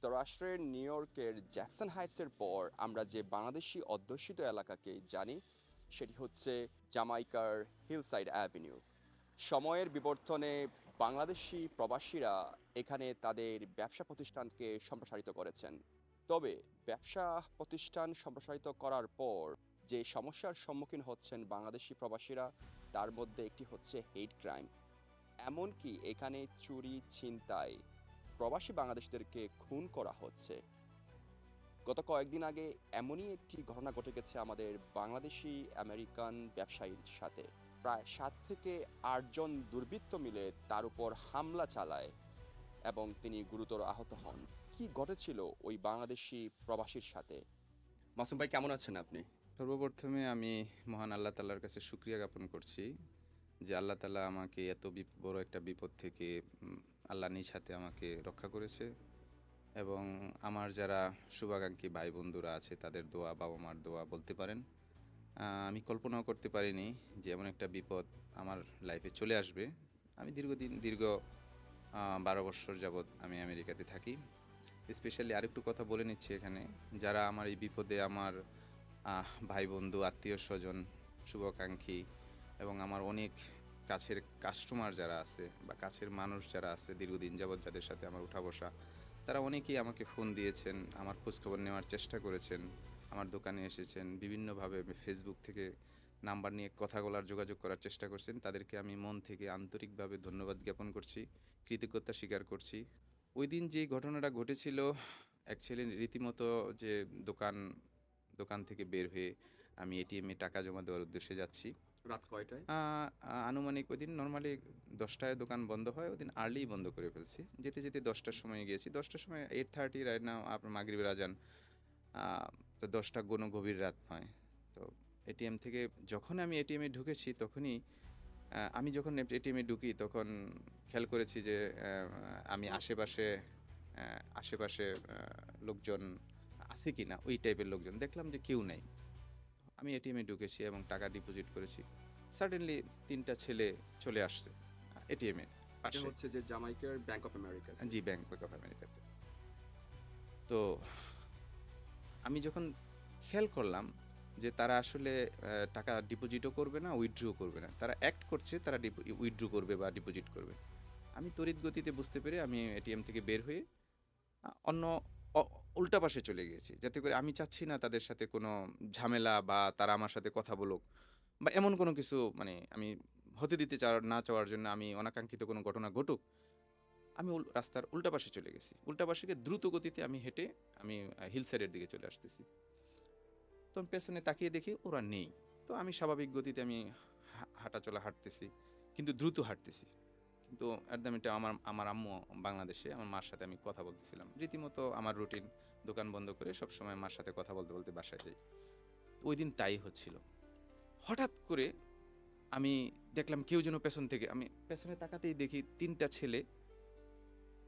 যুক্তরাষ্ট্রের নিউ ইয়র্কের জ্যাকসন হাইটসের পর আমরা যে বাংলাদেশি অধ্যুষিত এলাকাকে জানি, সেটি হচ্ছে জামাইকার হিলসাইড অ্যাভিনিউ। সময়ের বিবর্তনে বাংলাদেশি প্রবাসীরা এখানে তাদের ব্যবসা প্রতিষ্ঠানকে সম্প্রসারিত করেছেন। তবে ব্যবসা প্রতিষ্ঠান সম্প্রসারিত করার পর যে সমস্যার সম্মুখীন হচ্ছেন বাংলাদেশি প্রবাসীরা, তার মধ্যে একটি হচ্ছে হেট ক্রাইম। এমনকি এখানে চুরি, ছিনতাই প্রবাসী বাংলাদেশিদেরকে খুন করা হচ্ছে। গত কয়েকদিন আগে এমনই একটি ঘটনা ঘটে গেছে আমাদের বাংলাদেশি আমেরিকান ব্যবসায়ীর সাথে। প্রায় সাত থেকে আটজন দুর্বৃত্ত মিলে তার উপর হামলা চালায় এবং তিনি গুরুতর আহত হন। কি ঘটেছিল ওই বাংলাদেশি প্রবাসীর সাথে? মাসুম ভাই, কেমন আছেন আপনি? সর্বপ্রথমে আমি মহান আল্লাহ তাল্লার কাছে সুক্রিয়া জ্ঞাপন করছি যে আল্লাহ তালা আমাকে এত বড় একটা বিপদ থেকে আল্লাহ নিজ হাতে আমাকে রক্ষা করেছে এবং আমার যারা শুভাকাঙ্ক্ষী ভাই বন্ধুরা আছে, তাদের দোয়া বাবা মার দোয়া বলতে পারেন। আমি কল্পনাও করতে পারিনি যে এমন একটা বিপদ আমার লাইফে চলে আসবে। আমি দীর্ঘদিন, দীর্ঘ বারো বছর যাবৎ আমি আমেরিকাতে থাকি। স্পেশালি আরেকটু কথা বলে নিচ্ছি এখানে। যারা আমার এই বিপদে আমার ভাই বন্ধু আত্মীয় স্বজন শুভাকাঙ্ক্ষী এবং আমার অনেক কাছের কাস্টমার যারা আছে বা কাছের মানুষ যারা আছে, দীর্ঘদিন যাবৎ যাদের সাথে আমার উঠা বসা, তারা অনেকেই আমাকে ফোন দিয়েছেন, আমার খোঁজখবর নেওয়ার চেষ্টা করেছেন, আমার দোকানে এসেছেন, বিভিন্নভাবে ফেসবুক থেকে নাম্বার নিয়ে কথা বলার, যোগাযোগ করার চেষ্টা করছেন। তাদেরকে আমি মন থেকে আন্তরিকভাবে ধন্যবাদ জ্ঞাপন করছি, কৃতজ্ঞতা স্বীকার করছি। ওই দিন যে ঘটনাটা ঘটেছিল অ্যাকচুয়ালি রীতিমতো যে দোকান দোকান থেকে বের হয়ে আমি এটিএমে টাকা জমা দেওয়ার উদ্দেশ্যে যাচ্ছি। রাত কয়টায়? আনুমানিক ওই দিন নর্মালি দশটায় দোকান বন্ধ হয়, ওই দিন আর্লি বন্ধ করে ফেলছি। যেতে যেতে দশটার সময় গিয়েছি। দশটার সময় এইট থার্টি রাইট না আপনার মাগরিবের আজান। তো দশটা কোনো গভীর রাত নয়। তো এটিএম থেকে যখন আমি এটিএমে ঢুকেছি তখনই আমি যখন এটিএমে ঢুকি তখন খেয়াল করেছি যে আমি আশেপাশে আশেপাশে লোকজন আছে কি না ওই টাইপের লোকজন। দেখলাম যে কেউ নেই। আমি এটিএমে ঢুকেছি এবং টাকা ডিপোজিট করেছি। সাডেনলি তিনটা ছেলে চলে আসছে এটিএমে এটা হচ্ছে যে জামাইকার ব্যাংক অফ আমেরিকা জি ব্যাংক অফ আমেরিকাতে তো আমি যখন খেয়াল করলাম যে তারা আসলে টাকা ডিপোজিটও করবে না উইথড্রও করবে না। তারা অ্যাক্ট করছে তারা উইথড্র করবে বা ডিপোজিট করবে। আমি তড়িৎ গতিতে বুঝতে পেরে আমি এটিএম থেকে বের হয়ে অন্য উল্টা পাশে চলে গিয়েছি। যাতে করে আমি চাচ্ছি না তাদের সাথে কোনো ঝামেলা বা তারা আমার সাথে কথা বলুক বা এমন কোনো কিছু মানে আমি হতে দিতে চাওয়ার, না চাওয়ার জন্য আমি অনাকাঙ্ক্ষিত কোনো ঘটনা ঘটুক, আমি রাস্তার উল্টা পাশে চলে গেছি। উল্টা পাশে গিয়ে দ্রুত গতিতে আমি হেঁটে আমি হিল সাইডের দিকে চলে আসতেছি। তো আমি পেছনে তাকিয়ে দেখি ওরা নেই। তো আমি স্বাভাবিক গতিতে আমি হা- হাঁটাচলা হাঁটতেছি, কিন্তু দ্রুত হাঁটতেছি। কিন্তু অ্যাট দ্য মিনটা আমার আমার আম্মু বাংলাদেশে, আমার মার সাথে আমি কথা বলতেছিলাম। রীতিমতো আমার রুটিন দোকান বন্ধ করে সবসময় মার সাথে কথা বলতে বলতে বাসায় যাই। ওই দিন তাই হচ্ছিল। হঠাৎ করে আমি দেখলাম কেউ যেন পেছন থেকে, আমি পেছনে তাকাতেই দেখি তিনটা ছেলে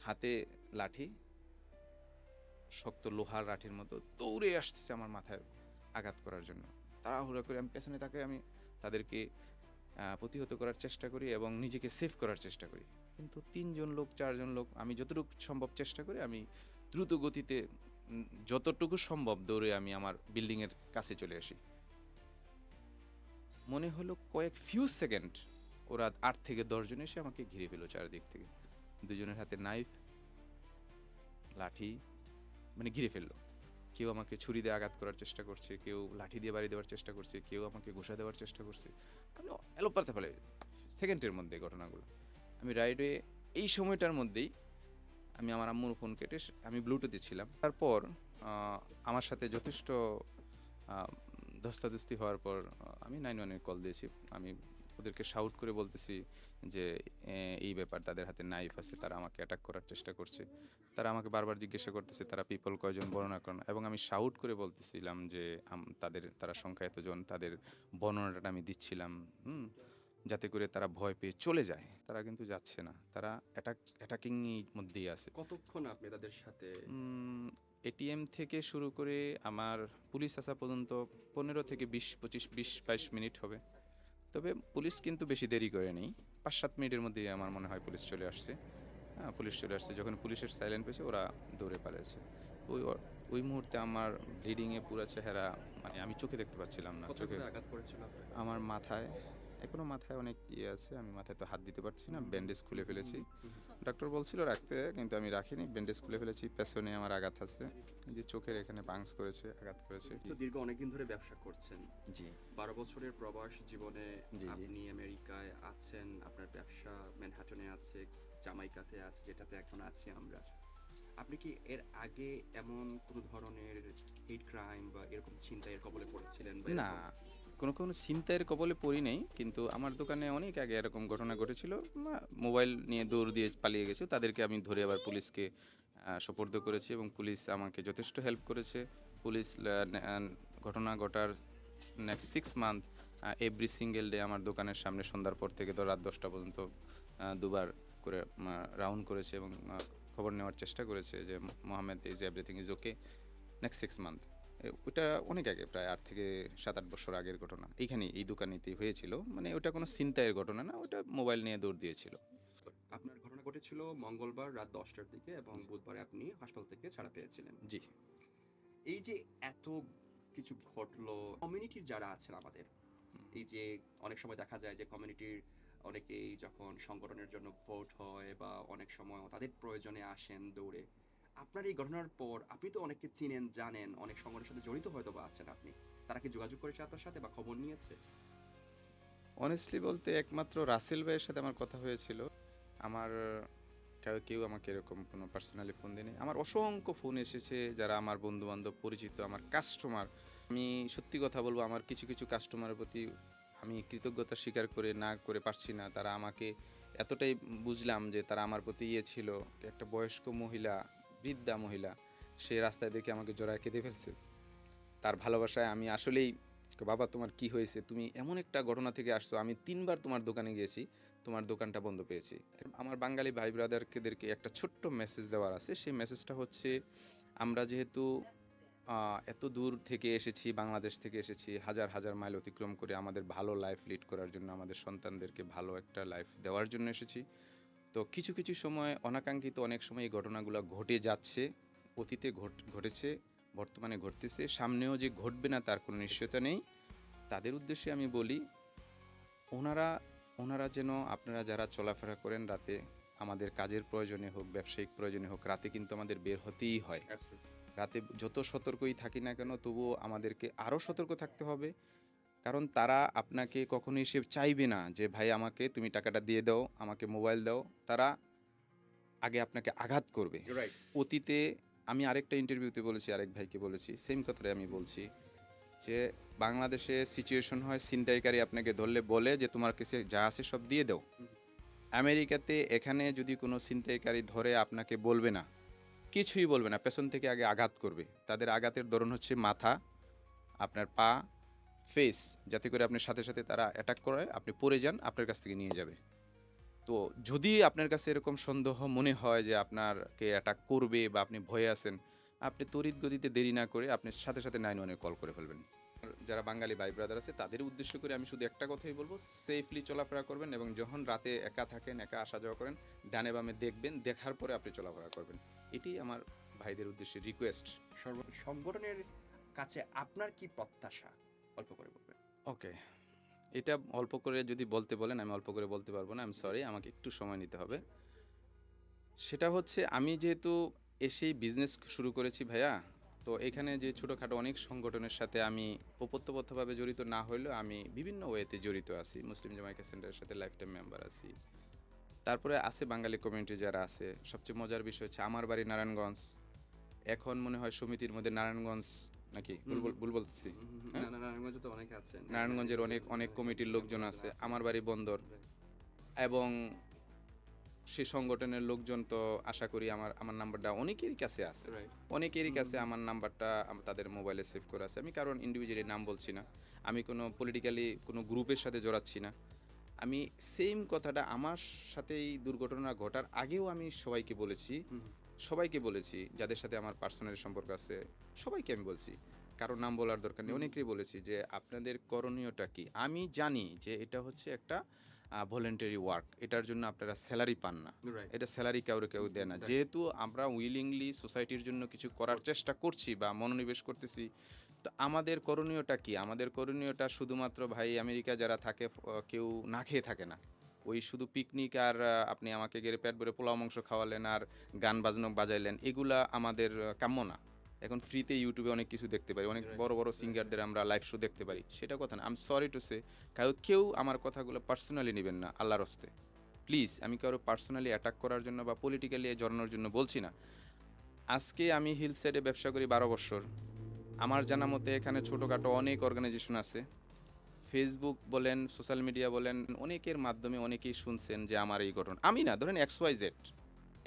হাতে লাঠি, শক্ত লোহার লাঠির মতো দৌড়ে আসতেছে আমার মাথায় আঘাত করার জন্য। তাড়াহুড়া করে আমি পেছনে তাকে আমি তাদেরকে প্রতিহত করার চেষ্টা করি এবং নিজেকে সেভ করার চেষ্টা করি। কিন্তু তিনজন লোক, চারজন লোক, আমি যতটুকু সম্ভব চেষ্টা করি, আমি দ্রুত গতিতে যতটুকু সম্ভব দৌড়ে আমি আমার বিল্ডিংয়ের কাছে চলে আসি। মনে হলো কয়েক ফিউ সেকেন্ড ওরা আট থেকে দশজন এসে আমাকে ঘিরে পেল চারিদিক থেকে। দুজনের হাতে নাইফ লাঠি মানে ঘিরে ফেলল। কেউ আমাকে ছুরি দিয়ে আঘাত করার চেষ্টা করছে, কেউ লাঠি দিয়ে বাড়ি দেওয়ার চেষ্টা করছে, কেউ আমাকে ঘোষা দেওয়ার চেষ্টা করছে। আমি এলোপাতে ফেলে, সেকেন্ডের মধ্যে ঘটনাগুলো। আমি রাইডে এই সময়টার মধ্যেই আমি আমার আম্মুর ফোন কেটে আমি ব্লুটুথে ছিলাম। তারপর আমার সাথে যথেষ্ট ধস্তাধস্তি হওয়ার পর আমি নাইন ওয়ানে কল দিয়েছি। আমি ওদেরকে শাউট করে বলতেছি যে এই ব্যাপার তাদের হাতে নাইফ আছে তারা আমাকে অ্যাটাক করার চেষ্টা করছে। তারা আমাকে বারবার জিজ্ঞাসা করতেছে তারা পিপল কয়জন বর্ণনা করেন এবং আমি শাউট করে বলতেছিলাম যে আম- তাদের তারা সংখ্যা এতজন তাদের বর্ণনাটা আমি দিচ্ছিলাম হুম? যাতে করে তারা ভয় পেয়ে চলে যায়। তারা কিন্তু যাচ্ছে না। তারা অ্যাটাক অ্যাটাকিং মধ্যেই আছে। কতক্ষণ আপনি তাদের সাথে? এটিএম থেকে শুরু করে আমার পুলিশ আসা পর্যন্ত পনেরো থেকে বিশ পঁচিশ বিশ বাইশ মিনিট হবে। তবে পুলিশ কিন্তু বেশি দেরি করে নেই। পাঁচ সাত মিনিটের মধ্যেই আমার মনে হয় পুলিশ চলে আসছে। হ্যাঁ পুলিশ চলে আসছে। যখন পুলিশের সাইলেন্ট পেয়েছে ওরা দৌড়ে পালিয়েছে। ওই ওই মুহূর্তে আমার ব্লিডিংয়ে পুরো চেহারা মানে আমি চোখে দেখতে পাচ্ছিলাম না। চোখে আঘাত করেছিল আমার মাথায় এখনও মাথায় অনেক ইয়ে আছে আমি মাথায় তো হাত দিতে পারছি না ব্যান্ডেজ খুলে ফেলেছি। ডক্টর বলছিল রাখতে কিন্তু আমি রাখিনি ব্যান্ডেজ খুলে ফেলেছি পেছনে আমার আঘাত আছে। যে চোখের এখানে পাংস করেছে আঘাত করেছে। তো দীর্ঘ অনেকদিন ধরে ব্যবসা করছেন। জি। বারো বছরের প্রবাস জীবনে। আপনি আমেরিকায় আছেন আপনার ব্যবসা ম্যানহাটনে আছে জামাইকাতে আছে যেটাতে এখন আছি আমরা। আপনি কি এর আগে এমন কোনো ধরনের হেট ক্রাইম বা এরকম চিন্তা এর কবলে পড়েছিলেন না? কোনো কোনো চিন্তায়ের কবলে পড়ি নেই, কিন্তু আমার দোকানে অনেক আগে এরকম ঘটনা ঘটেছিল। মোবাইল নিয়ে দৌড় দিয়ে পালিয়ে গেছে। তাদেরকে আমি ধরে আবার পুলিশকে সোপর্দ করেছি এবং পুলিশ আমাকে যথেষ্ট হেল্প করেছে। পুলিশ ঘটনা ঘটার next six month every single day আমার দোকানের সামনে সন্ধ্যার পর থেকে তো রাত দশটা পর্যন্ত দুবার করে রাউন্ড করেছে এবং খবর নেওয়ার চেষ্টা করেছে যে, Mohammad is everything is okay next six month ওটা অনেক আগে প্রায় আট থেকে সাত আট বছর আগের ঘটনা। এইখানে এই দোকানেতেই হয়েছিল মানে ওটা কোনো চিন্তায়ের ঘটনা না ওটা মোবাইল নিয়ে দৌড় দিয়েছিল। আপনার ঘটনা ঘটেছিল মঙ্গলবার রাত দশটার দিকে এবং বুধবারে আপনি হাসপাতাল থেকে ছাড়া পেয়েছিলেন। জি। এই যে এত কিছু ঘটলো কমিউনিটির যারা আছেন আমাদের এই যে অনেক সময় দেখা যায় যে কমিউনিটির অনেকেই যখন সংগঠনের জন্য ভোট হয় বা অনেক সময় তাদের প্রয়োজনে আসেন দৌড়ে আপনার এই ঘটনার পর আপনি তো অনেককে চিনেন, জানেন, অনেক সংগঠনের সাথে জড়িত হয়তো বা আছেন আপনি। তারা কি যোগাযোগ করেছে আপনার সাথে বা খবর নিয়েছে? অনেস্টলি বলতে একমাত্র রাসেল ভাইয়ের সাথে আমার কথা হয়েছিল। আমার, কেউ কেউ আমাকে এরকম কোনো পার্সোনালি ফোন দেয়নি। আমার অসংখ্য ফোন এসেছে যারা আমার বন্ধু বান্ধব পরিচিত, আমার কাস্টমার আমি সত্যি কথা বলব, আমার কিছু কিছু কাস্টমারের প্রতি আমি কৃতজ্ঞতা স্বীকার করে না করে পারছি না। তারা আমাকে এতটাই বুঝলাম যে তারা আমার প্রতি ইয়ে ছিল। একটা বয়স্ক মহিলা বৃদ্ধা মহিলা, সে রাস্তায় দেখে আমাকে জড়ায় কেঁদে ফেলছে। তার ভালোবাসায় আমি আসলেই, বাবা, তোমার কি হয়েছে? তুমি এমন একটা ঘটনা থেকে আসছো। আমি তিনবার তোমার দোকানে গিয়েছি, তোমার দোকানটা বন্ধ পেয়েছি। আমার বাঙালি ভাই ব্রাদারকেদেরকে একটা ছোট্ট মেসেজ দেওয়ার আছে। সেই মেসেজটা হচ্ছে, আমরা যেহেতু এত দূর থেকে এসেছি, বাংলাদেশ থেকে এসেছি, হাজার হাজার মাইল অতিক্রম করে আমাদের ভালো লাইফ লিড করার জন্য, আমাদের সন্তানদেরকে ভালো একটা লাইফ দেওয়ার জন্য এসেছি। তো কিছু কিছু সময় অনাকাঙ্ক্ষিত অনেক সময় এই ঘটনাগুলো ঘটে যাচ্ছে অতীতে ঘট- ঘটেছে বর্তমানে ঘটতেছে। সামনেও যে ঘটবে না তার কোনো নিশ্চয়তা নেই। তাদের উদ্দেশ্যে আমি বলি ওনারা ওনারা যেন আপনারা যারা চলাফেরা করেন রাতে আমাদের কাজের প্রয়োজনে হোক ব্যবসায়িক প্রয়োজনে হোক রাতে কিন্তু আমাদের বের হতেই হয়। রাতে যত সতর্কই থাকি না কেন তবুও আমাদেরকে আরও সতর্ক থাকতে হবে। কারণ তারা আপনাকে কখনোই সে চাইবে না যে ভাই আমাকে তুমি টাকাটা দিয়ে দাও আমাকে মোবাইল দাও। তারা আগে আপনাকে আঘাত করবে। অতীতে আমি আরেকটা ইন্টারভিউতে বলেছি আরেক ভাইকে বলেছি সেম কথাটাই আমি বলছি যে বাংলাদেশে সিচুয়েশন হয় ছিনতাইকারী আপনাকে ধরলে বলে যে তোমার কাছে যা আছে সব দিয়ে দাও। আমেরিকাতে এখানে যদি কোনো ছিনতাইকারী ধরে আপনাকে বলবে না কিছুই বলবে না পেছন থেকে আগে আঘাত করবে। তাদের আঘাতের ধরন হচ্ছে মাথা আপনার পা ফেস যাতে করে আপনার সাথে সাথে তারা অ্যাটাক করে, আপনি পড়ে যান, আপনার কাছ থেকে নিয়ে যাবে। তো যদি আপনার কাছে এরকম সন্দেহ মনে হয় যে আপনারকে অ্যাটাক করবে বা আপনি ভয়ে আছেন, আপনি তড়িৎ গতিতে দেরি না করে আপনি সাথে সাথে নাইন ওয়ানে কল করে ফেলবেন। যারা বাঙালি ভাই ব্রাদার আছে, তাদের উদ্দেশ্য করে আমি শুধু একটা কথাই বলব সেফলি চলাফেরা করবেন এবং যখন রাতে একা থাকেন, একা আসা যাওয়া করেন, ডানে বামে দেখবেন, দেখার পরে আপনি চলাফেরা করবেন। এটি আমার ভাইদের উদ্দেশ্যে রিকোয়েস্ট সর্ব- সংগঠনের কাছে আপনার কি প্রত্যাশা? অল্প করে বলবেন ওকে। এটা অল্প করে যদি বলতে বলেন, আমি অল্প করে বলতে পারব না আমি সরি আমাকে একটু সময় নিতে হবে। সেটা হচ্ছে, আমি যেহেতু এসেই বিজনেস শুরু করেছি ভাইয়া, তো এখানে যে ছোটোখাটো অনেক সংগঠনের সাথে আমি প্রত্যক্ষভাবে জড়িত না হলেও আমি বিভিন্ন ওয়েতে জড়িত আছি। মুসলিম জামাইকা সেন্টারের সাথে লাইফ টাইম মেম্বার আছি। তারপরে আছে বাঙালি কমিউনিটি যারা আছে, সবচেয়ে মজার বিষয় হচ্ছে, আমার বাড়ি নারায়ণগঞ্জ। এখন মনে হয় সমিতির মধ্যে নারায়ণগঞ্জ নাকি? ভুল বলতেছি নারায়ণগঞ্জে তো অনেকে আছেন। নারায়ণগঞ্জের অনেক অনেক কমিটির লোকজন আছে। আমার বাড়ি বন্দর। এবং সে সংগঠনের লোকজন তো আশা করি আমার আমার নাম্বারটা অনেকেরই কাছে আছে। অনেকেরই কাছে আমার নাম্বারটা তাদের মোবাইলে সেভ করা আছে। আমি কারণ ইন্ডিভিজুয়ালি নাম বলছি না। আমি কোনো পলিটিক্যালি কোনো গ্রুপের সাথে জড়াচ্ছি না। আমি সেম কথাটা আমার সাথেই দুর্ঘটনা ঘটার আগেও আমি সবাইকে বলেছি। সবাইকে বলেছি যাদের সাথে আমার পার্সোনাল সম্পর্ক আছে সবাইকে আমি বলছি। কারও নাম বলার দরকার নেই। অনেকেই বলেছি যে আপনাদের করণীয়টা কি? আমি জানি যে এটা হচ্ছে একটা ভলেন্টারি ওয়ার্ক এটার জন্য আপনারা স্যালারি পান না। এটা স্যালারি কেউ কেউ দেয় না। যেহেতু আমরা উইলিংলি সোসাইটির জন্য কিছু করার চেষ্টা করছি বা মনোনিবেশ করতেছি তো আমাদের করণীয়টা কি? আমাদের করণীয়টা শুধুমাত্র ভাই আমেরিকা যারা থাকে কেউ না খেয়ে থাকে না। ওই শুধু পিকনিক আর আপনি আমাকে গেড়ে পেট ভরে পোলাও মাংস খাওয়ালেন আর গান বাজনো বাজাইলেন, এগুলা আমাদের কাম্য না। এখন ফ্রিতে ইউটিউবে অনেক কিছু দেখতে পারি, অনেক বড় বড় সিঙ্গারদের আমরা লাইভ শো দেখতে পারি, সেটা কথা না। I am sorry to say কেউ কেউ আমার কথাগুলো পার্সোনালি নেবেন না, আল্লাহর হস্তে। প্লিজ আমি কারও পার্সোনালি অ্যাটাক করার জন্য বা পলিটিক্যালি জড়ানোর জন্য বলছি না। আজকে আমি হিল সাইডে ব্যবসা করি বারো বছর। আমার জানা মতে এখানে ছোটোখাটো অনেক অর্গানাইজেশন আছে। ফেসবুক বলেন সোশ্যাল মিডিয়া বলেন, অনেকের মাধ্যমে অনেকেই শুনছেন যে আমার এই ঘটনা। আমি না, ধরেন X Y Z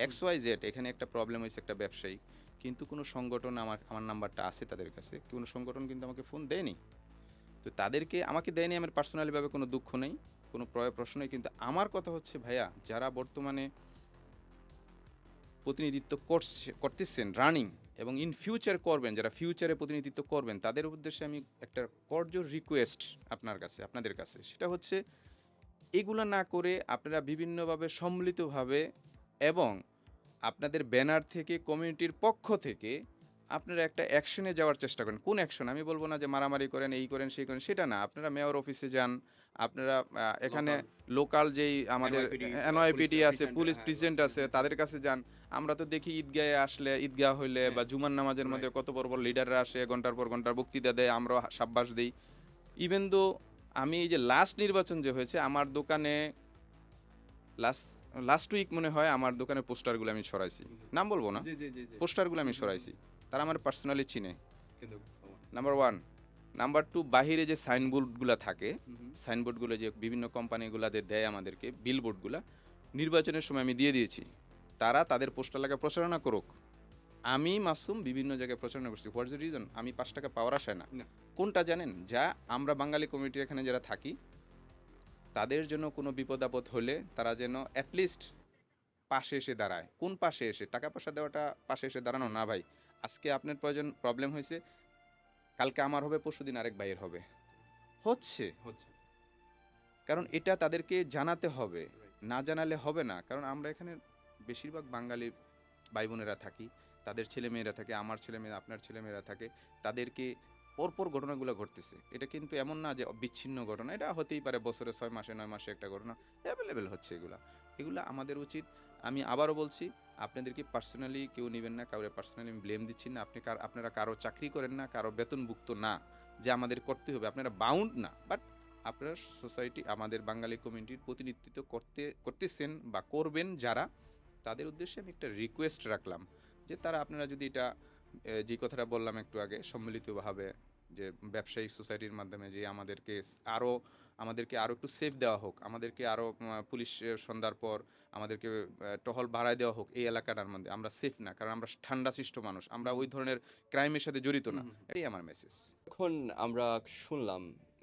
X Y Z এখানে একটা প্রবলেম হয়েছে একটা ব্যবসায়ী, কিন্তু কোনো সংগঠন আমার আমার নাম্বারটা আছে তাদের কাছে। কোনো সংগঠন কিন্তু আমাকে ফোন দেয়নি। তো তাদেরকে, আমাকে দেয়নি আমার পার্সোনালিভাবে কোনো দুঃখ নেই, কোনো প্রয় প্রশ্ন নেই, কিন্তু আমার কথা হচ্ছে, ভাইয়া, যারা বর্তমানে প্রতিনিধিত্ব করছে, করতেছেন রানিং এবং ইন ফিউচার করবেন যারা ফিউচারে প্রতিনিধিত্ব করবেন তাদের উদ্দেশ্যে আমি একটা কর্জ রিকোয়েস্ট আপনার কাছে আপনাদের কাছে। সেটা হচ্ছে এগুলো না করে আপনারা বিভিন্নভাবে সম্মিলিতভাবে এবং আপনাদের ব্যানার থেকে কমিউনিটির পক্ষ থেকে আপনারা একটা অ্যাকশনে যাওয়ার চেষ্টা করেন। কোন অ্যাকশন আমি বলব না যে মারামারি করেন এই করেন সেই করেন সেটা না। আপনারা মেয়র অফিসে যান আপনারা এখানে লোকাল যেই আমাদের এনওয়াইপিডি পুলিশ আছে পুলিশ হ্যাঁ, প্রেসিডেন্ট আছে তাদের কাছে যান। আমরা তো দেখি ঈদগাহে আসলে ঈদগাহ হইলে বা হ্যাঁ, জুমার নামাজের মধ্যে কত বড় বড় লিডাররা আসে ঘণ্টার পর ঘণ্টার বক্তৃতা দেয় আমরা সাব্বাস দিই। ইভেন দো আমি এই যে লাস্ট নির্বাচন যে হয়েছে আমার দোকানে লাস্ট লাস্ট উইক মনে হয় আমার দোকানে পোস্টারগুলো আমি ছড়াইছি। নাম বলব না? পোস্টারগুলো আমি সরাইছি তারা আমার পার্সোনালি চিনে। নাম্বার ওয়ান নাম্বার টু বাহিরে যে সাইনবোর্ডগুলো থাকে সাইনবোর্ডগুলো যে বিভিন্ন কোম্পানিগুলোতে দেয় আমাদেরকে বিলবোর্ডগুলো নির্বাচনের সময় আমি দিয়ে দিয়েছি। তারা তাদের পোস্টার লাগা প্রচারণা করুক। আমি মাসুম বিভিন্ন জায়গায় প্রচারণা করছি। হোয়াটস দ্য রিজন আমি পাঁচ টাকা পাওয়ার আসায় না। কোনটা জানেন? যা আমরা বাঙালি কমিটির এখানে যারা থাকি তাদের জন্য কোনো বিপদ আপদ হলে তারা যেন অ্যাটলিস্ট পাশে এসে দাঁড়ায়। কোন পাশে এসে? টাকা পয়সা দেওয়াটা পাশে এসে দাঁড়ানো না ভাই। আজকে আপনার প্রয়োজন প্রবলেম হয়েছে। কালকে আমার হবে পরশুদিন আরেক ভাইয়ের হবে। হচ্ছে। হচ্ছে। কারণ এটা তাদেরকে জানাতে হবে। না জানালে হবে না। কারণ আমরা এখানে বেশিরভাগ বাঙালি ভাই বোনেরা থাকি, তাদের ছেলে মেয়েরা থাকে, আমার ছেলে মেয়ে আপনার ছেলে মেয়েরা থাকে, তাদেরকে পরপর ঘটনাগুলো ঘটতেছে। এটা কিন্তু এমন না যে বিচ্ছিন্ন ঘটনা, এটা হতেই পারে বছরে ছয় মাসে, নয় মাসে একটা ঘটনা অ্যাভেলেবেল হচ্ছে এগুলা। এগুলো আমাদের উচিত। আমি আবারও বলছি, আপনাদেরকে পার্সোনালি কেউ নেবেন না, কাউরে পার্সোনালি আমি ব্লেম দিচ্ছি না। আপনি কার, আপনারা কারও চাকরি করেন না, কারও বেতনভুক্ত না, যে আমাদের করতে হবে। আপনারা বাউন্ড না বাট আপনারা সোসাইটি আমাদের বাঙালি কমিউনিটির প্রতিনিধিত্ব করতে, করতেছেন বা করবেন যারা তাদের উদ্দেশ্যে আমি একটা রিকোয়েস্ট রাখলাম যে তারা আপনারা যদি এটা যে কথাটা বললাম একটু আগে সম্মিলিতভাবে যে ব্যবসায়িক সোসাইটির মাধ্যমে যে আমাদেরকে আরও আমাদেরকে আরও একটু সেফ দেওয়া হোক আমাদেরকে আরও পুলিশ সন্ধ্যার পর আমাদেরকে টহল বাড়ায় দেওয়া হোক এই এলাকাটার মধ্যে আমরা সেফ না কারণ আমরা ঠান্ডা সৃষ্ট মানুষ আমরা ওই ধরনের ক্রাইমের সাথে জড়িত না। এটাই আমার মেসেজ এখন আমরা শুনলাম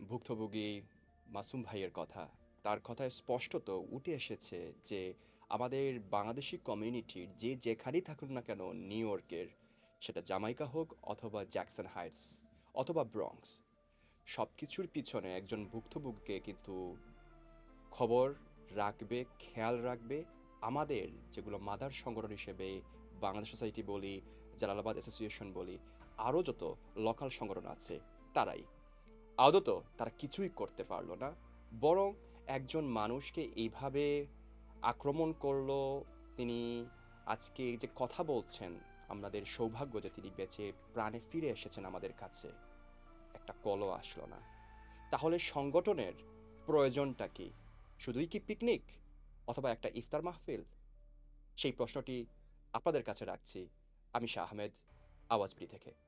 ভুক্তভোগী মাসুম ভাইয়ের কথা তার কথায় স্পষ্টত উঠে এসেছে যে আমাদের বাংলাদেশি কমিউনিটির যে যেখানেই থাকুক না কেন নিউ ইয়র্কের সেটা জামাইকা হোক অথবা জ্যাকসন হাইটস অথবা ব্রঙ্কস সব কিছুর পিছনে একজন ভুক্তভোগীকে কিন্তু খবর রাখবে, খেয়াল রাখবে আমাদের যেগুলো মাদার সংগঠন হিসেবে বাংলাদেশ সোসাইটি বলি, জালালাবাদ অ্যাসোসিয়েশন বলি, আরও যত লোকাল সংগঠন আছে তারাই। আদত তারা কিছুই করতে পারল না, বরং একজন মানুষকে এইভাবে আক্রমণ করল, তিনি আজকে যে কথা বলছেন, আমাদের সৌভাগ্য যে তিনি বেঁচে প্রাণে ফিরে এসেছেন আমাদের কাছে, একটা কলও আসলো না। তাহলে সংগঠনের প্রয়োজনটা কি? শুধুই কি পিকনিক অথবা একটা ইফতার মাহফিল? সেই প্রশ্নটি আপনাদের কাছে রাখছি। আমি শাহ আহমেদ, আওয়াজপুরি থেকে।